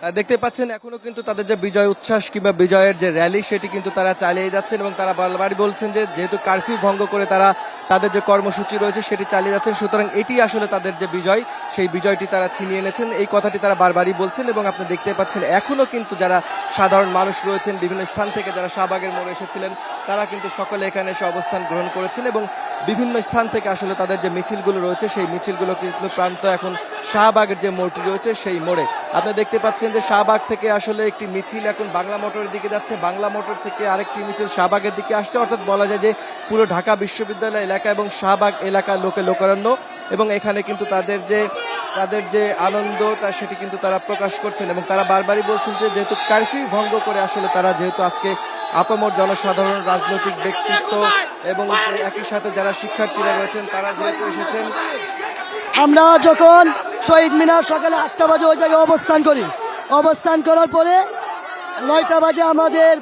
দেখতে পাচ্ছেন, এখনও কিন্তু তাদের যে বিজয় উচ্ছ্বাস কিংবা বিজয়ের যে র্যালি সেটি কিন্তু তারা চালিয়ে যাচ্ছেন এবং তারা বারবারই বলছেন যে যেহেতু কারফিউ ভঙ্গ করে তারা তাদের যে কর্মসূচি রয়েছে সেটি চালিয়ে যাচ্ছেন, সুতরাং এটি আসলে তাদের যে বিজয়, সেই বিজয়টি তারা ছিনিয়ে এনেছেন। এই কথাটি তারা বারবারই বলছেন এবং আপনি দেখতে পাচ্ছেন, এখনও কিন্তু যারা সাধারণ মানুষ রয়েছেন, বিভিন্ন স্থান থেকে যারা শাহবাগের মোড়ে এসেছিলেন তারা কিন্তু সকলে এখানে এসে অবস্থান গ্রহণ করেছেন এবং বিভিন্ন স্থান থেকে আসলে তাদের যে মিছিলগুলো রয়েছে, সেই মিছিলগুলো কিন্তু প্রান্ত এখন শাহবাগের যে মোড়টি রয়েছে, সেই মোড়ে। আপনি দেখতে পাচ্ছেন যে শাহবাগ থেকে আসলে একটি মিছিল এখন বাংলা মোটরের দিকে যাচ্ছে। বাংলা মোটর থেকে আরেকটি মিছিল শাহবাগের দিকে আসছে। অর্থাৎ বলা যায় যে পুরো ঢাকা বিশ্ববিদ্যালয় এলাকা এবং শাহবাগ এলাকার লোকে লোকারণ্য এবং এখানে কিন্তু তাদের যে তাদের যে আনন্দ, তা সেটি কিন্তু তারা প্রকাশ করছেন এবং তারা বারবারই বলছেন যে যেহেতু কারফিউ ভঙ্গ করে আসলে তারা যেহেতু আজকে আপামর জনসাধারণ রাজনৈতিক ব্যক্তিত্ব এবং একই সাথে যারা শিক্ষার্থীরা রয়েছেন তারা যেহেতু এসেছেন। আমরা যখন শহীদ মিনার সকালে আটটা বাজে ওই জায়গায় অবস্থান করি অবস্থান করার পরে নয়টা বাজে আমাদের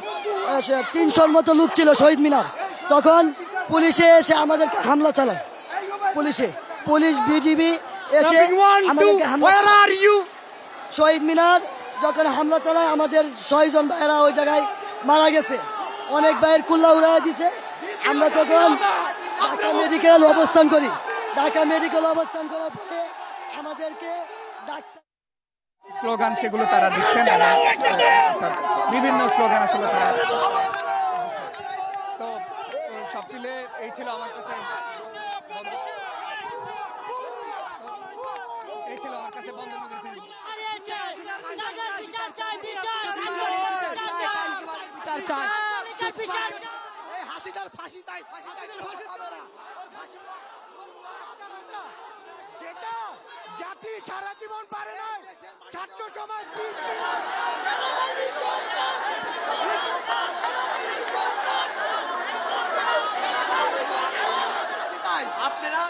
তিনশোর মতো লোক ছিল শহীদ মিনার। তখন পুলিশে এসে আমাদের হামলা চালায়। পুলিশে। পুলিশ বিজিবি এসে আমাদেরকে হামলা শহীদ মিনার যখন হামলা চালায় আমাদের ছয়জন ভাইয়েরা ওই জায়গায় মারা গেছে। অনেক ভাইয়ের কুল্লা উড়াই দিছে। আমরা তখন ঢাকা মেডিকেল অবস্থান করি, ঢাকা মেডিকেল অবস্থান করার পরে আমাদেরকে স্লোগান সেগুলো তারা দিচ্ছেন বিভিন্ন স্লোগান আসলে তারা তো সব মিলে এই ছিল আমার কাছে এই ছিল আমার কাছে বন্ধনগর থেকে যেটা জাতি সারা জীবন পারে না। ছাত্র সমাজ আপনারা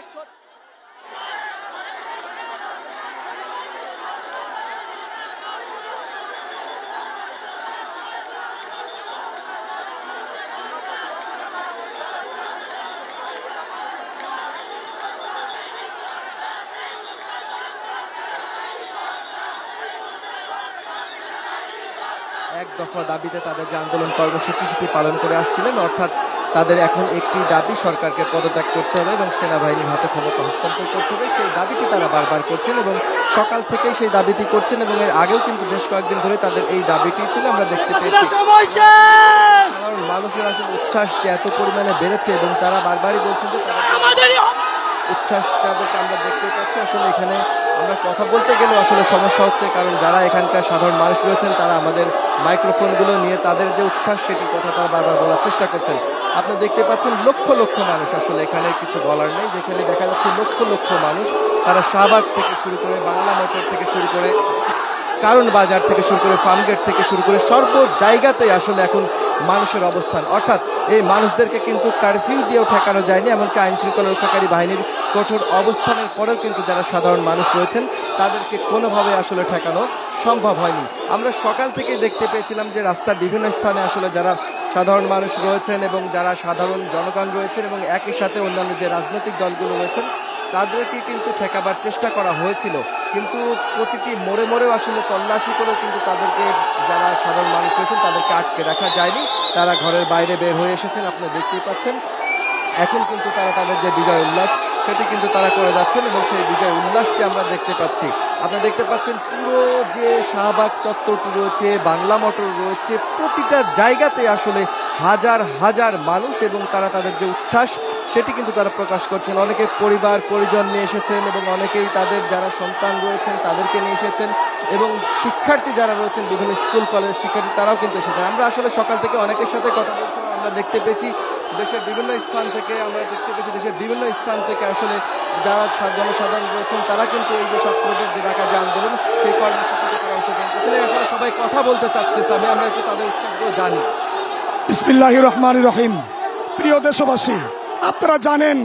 দফা দাবিতে তাদের যে আন্দোলন কর্মসূচি সেটি পালন করে আসছিলেন অর্থাৎ তাদের এখন একটি দাবি সরকারকে পদত্যাগ করতে হবে এবং সেনাবাহিনীর হাতে ক্ষমতা হস্তান্তর করতে হবে। সেই দাবিটি তারা বারবার করছেন এবং সকাল থেকেই সেই দাবিটি করছেন এবং এর আগেও কিন্তু বেশ কয়েকদিন ধরে তাদের এই দাবিটি ছিল। আমরা দেখতে পেয়েছি মানুষের আসলে উচ্ছ্বাস এত পরিমাণে বেড়েছে এবং তারা বারবারই বলছেন যে তারা উচ্ছ্বাস তাদেরকে আমরা দেখতে পাচ্ছি। আসলে এখানে আমরা কথা বলতে গেলে আসলে সমস্যা হচ্ছে, কারণ যারা এখানকার সাধারণ মানুষ রয়েছেন, তারা আমাদের মাইক্রোফোনগুলো নিয়ে তাদের যে উচ্ছ্বাস, সেটির কথা তারা বারবার বলার চেষ্টা করছেন। আপনি দেখতে পাচ্ছেন লক্ষ লক্ষ মানুষ আসলে এখানে কিছু বলার নেই। যেখানে দেখা যাচ্ছে লক্ষ লক্ষ মানুষ, তারা শাহবাগ থেকে শুরু করে, বাংলা মোটর থেকে শুরু করে কারণ বাজার থেকে শুরু করে ফার্মগেট থেকে শুরু করে সর্ব জায়গাতেই আসলে এখন মানুষের অবস্থান। অর্থাৎ এই মানুষদেরকে কিন্তু কারফিউ দিয়েও ঠেকানো যায়নি, এমনকি আইন শৃঙ্খলা রক্ষাকারী বাহিনীর কঠোর অবস্থানের পরেও কিন্তু যারা সাধারণ মানুষ রয়েছেন, তাদেরকে কোনোভাবে আসলে ঠেকানো সম্ভব হয়নি। আমরা সকাল থেকে দেখতে পেয়েছিলাম যে রাস্তার বিভিন্ন স্থানে আসলে যারা সাধারণ মানুষ রয়েছেন এবং যারা সাধারণ জনগণ রয়েছেন এবং একই সাথে অন্যান্য যে রাজনৈতিক দলগুলো রয়েছেন তাদেরকে কিন্তু ঠেকাবার চেষ্টা করা হয়েছিল। কিন্তু প্রতিটি মোড়ে মোড়েও আসলে তল্লাশি করেও কিন্তু তাদেরকে যারা সাধারণ মানুষ রয়েছেন তাদেরকে আটকে রাখা যায়নি। তারা ঘরের বাইরে বের হয়ে এসেছেন আপনি দেখতেই পাচ্ছেন। এখন কিন্তু তারা তাদের যে বিজয় উল্লাস, সেটি কিন্তু তারা করে যাচ্ছেন এবং সেই বিজয় উল্লাসটি আমরা দেখতে পাচ্ছি। আপনারা দেখতে পাচ্ছেন পুরো যে শাহবাগ চত্বরটি রয়েছে, বাংলা মোটর রয়েছে, প্রতিটা জায়গাতে আসলে হাজার হাজার মানুষ এবং তারা তাদের যে উচ্ছ্বাস সেটি কিন্তু তারা প্রকাশ করছেন। অনেকে পরিবার, পরিজন নিয়ে এসেছেন এবং অনেকেই তাদের যারা সন্তান রয়েছেন তাদেরকে নিয়ে এসেছেন এবং শিক্ষার্থী যারা রয়েছেন, বিভিন্ন স্কুল কলেজ শিক্ষার্থী তারাও কিন্তু এসেছেন। আমরা আসলে সকাল থেকে অনেকের সাথে কথা বলছিলাম, আমরা দেখতে পেয়েছি দেশের বিভিন্ন স্থান থেকে, আমরা দেখতে পেয়েছি দেশের বিভিন্ন স্থান থেকে আসলে যারা জনসাধারণ রয়েছেন, তারা কিন্তু এই যে ছাত্রদের যে ঢাকা যে আন্দোলন, সেই কর্মসূচিতে অংশগ্রহণ করছেন আসলে সবাই কথা বলতে চাচ্ছে সামনে আমরা একটু তাদের উচ্চাসগুলো জানি। বিসমিল্লাহ রহমান রহিম। প্রিয় দেশবাসী আপনারা জানেন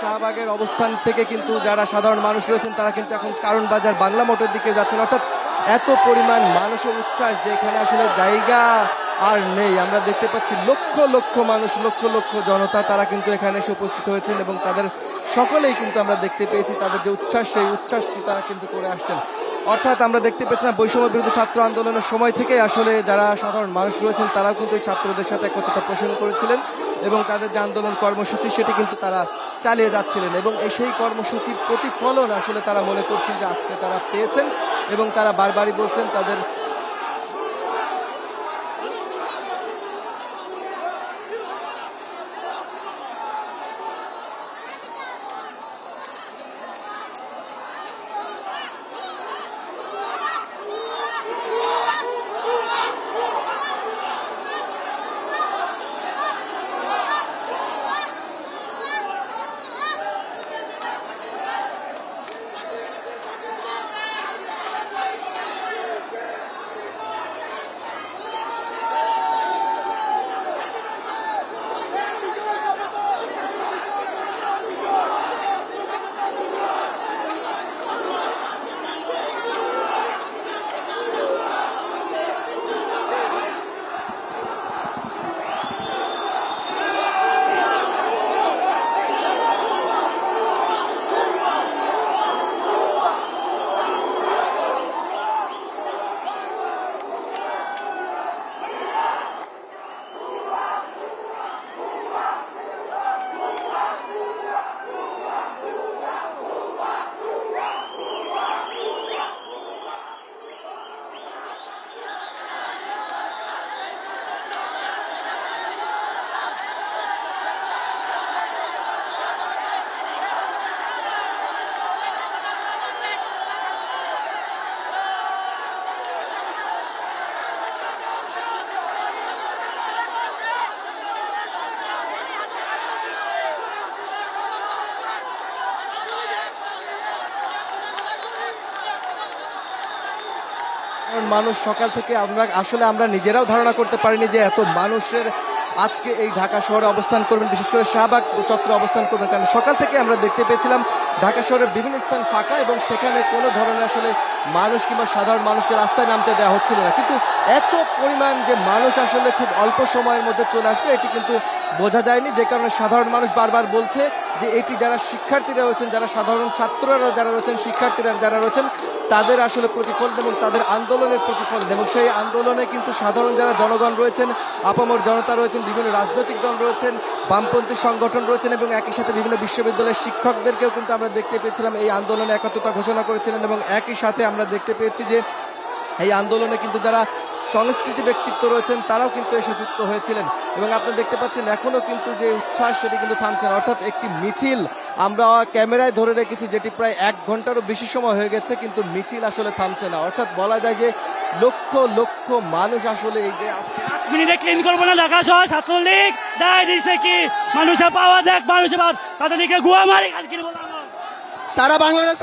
শাহবাগের অবস্থান থেকে কিন্তু যারা সাধারণ মানুষ রয়েছেন, তারা কিন্তু এখন কারণ বাজার বাংলা মোটর দিকে যাচ্ছেন। অর্থাৎ এত পরিমাণ মানুষের উচ্ছ্বাস যে এখানে আসলে জায়গা আর নেই। আমরা দেখতে পাচ্ছি লক্ষ লক্ষ মানুষ, লক্ষ লক্ষ জনতা তারা কিন্তু এখানে এসে উপস্থিত হয়েছেন এবং তাদের সকলেই কিন্তু আমরা দেখতে পেয়েছি, তাদের যে উচ্ছ্বাস, সেই উচ্ছ্বাসটি তারা কিন্তু করে আসছেন। অর্থাৎ আমরা দেখতে পেয়েছিলাম বৈষম্য বিরুদ্ধে ছাত্র আন্দোলনের সময় থেকে আসলে যারা সাধারণ মানুষ রয়েছেন, তারাও কিন্তু এই ছাত্রদের সাথে একত্রতা পোষণ করেছিলেন এবং তাদের যে আন্দোলন কর্মসূচি সেটি কিন্তু তারা চালিয়ে যাচ্ছিলেন এবং সেই কর্মসূচির প্রতিফলন আসলে তারা মনে করছেন যে আজকে তারা পেয়েছেন এবং তারা বারবারই বলছেন তাদের মানুষ সকাল থেকে আমরা আসলে আমরা নিজেরাও ধারণা করতে পারিনি যে এত মানুষের আজকে এই ঢাকা শহরে অবস্থান করবেন, বিশেষ করে শাহবাগ চত্বরে অবস্থান করবেন। কারণ সকাল থেকে আমরা দেখতে পেয়েছিলাম ঢাকা শহরের বিভিন্ন স্থান ফাঁকা এবং সেখানে কোনো ধরনের আসলে মানুষ কিংবা সাধারণ মানুষকে রাস্তায় নামতে দেওয়া হচ্ছিল না। কিন্তু এত পরিমাণ যে মানুষ আসলে খুব অল্প সময়ের মধ্যে চলে আসবে, এটি কিন্তু বোঝা যায়নি। যে কারণে সাধারণ মানুষ বারবার বলছে যে এটি যারা শিক্ষার্থীরা রয়েছেন, যারা সাধারণ ছাত্ররা যারা রয়েছেন, শিক্ষার্থীরা যারা রয়েছেন, তাদের আসলে প্রতিফলন এবং তাদের আন্দোলনের প্রতিফলন এবং সেই আন্দোলনে কিন্তু সাধারণ যারা জনগণ রয়েছেন, আপামর জনতা রয়েছেন, বিভিন্ন রাজনৈতিক দল রয়েছেন, বামপন্থী সংগঠন রয়েছেন এবং একই সাথে বিভিন্ন বিশ্ববিদ্যালয়ের শিক্ষকদেরকেও কিন্তু আমরা দেখতে পেয়েছিলাম। এই আন্দোলনে একত্রতা ঘোষণা করেছিলেন এবং একই সাথে আমরা দেখতে পেয়েছি যে এই আন্দোলনে কিন্তু যারা সংস্কৃতি ব্যক্তিত্ব রয়েছেন তারাও কিন্তু এসে যুক্ত হয়েছিলেন। এবং আপনি দেখতে পাচ্ছেন এখনও কিন্তু যে উচ্ছ্বাস সেটি কিন্তু থামছে না। অর্থাৎ একটি মিছিল আমরা ক্যামেরায় ধরে রেখেছি যেটি প্রায় এক ঘন্টারও বেশি সময় হয়ে গেছে কিন্তু মিছিল আসলে থামছে না। অর্থাৎ বলা যায় যে লক্ষ লক্ষ মানুষ আসলে এই যে আজকে মিনিটে ক্লিন করব না ঢাকা শহর ছাত্রলীগ। দায় দিছে কি? মানুষের পাওয়া দেখ মানুষের পাওয়া তাদেরকে গুয়া মারি আর কি বলব সারা বাংলাদেশ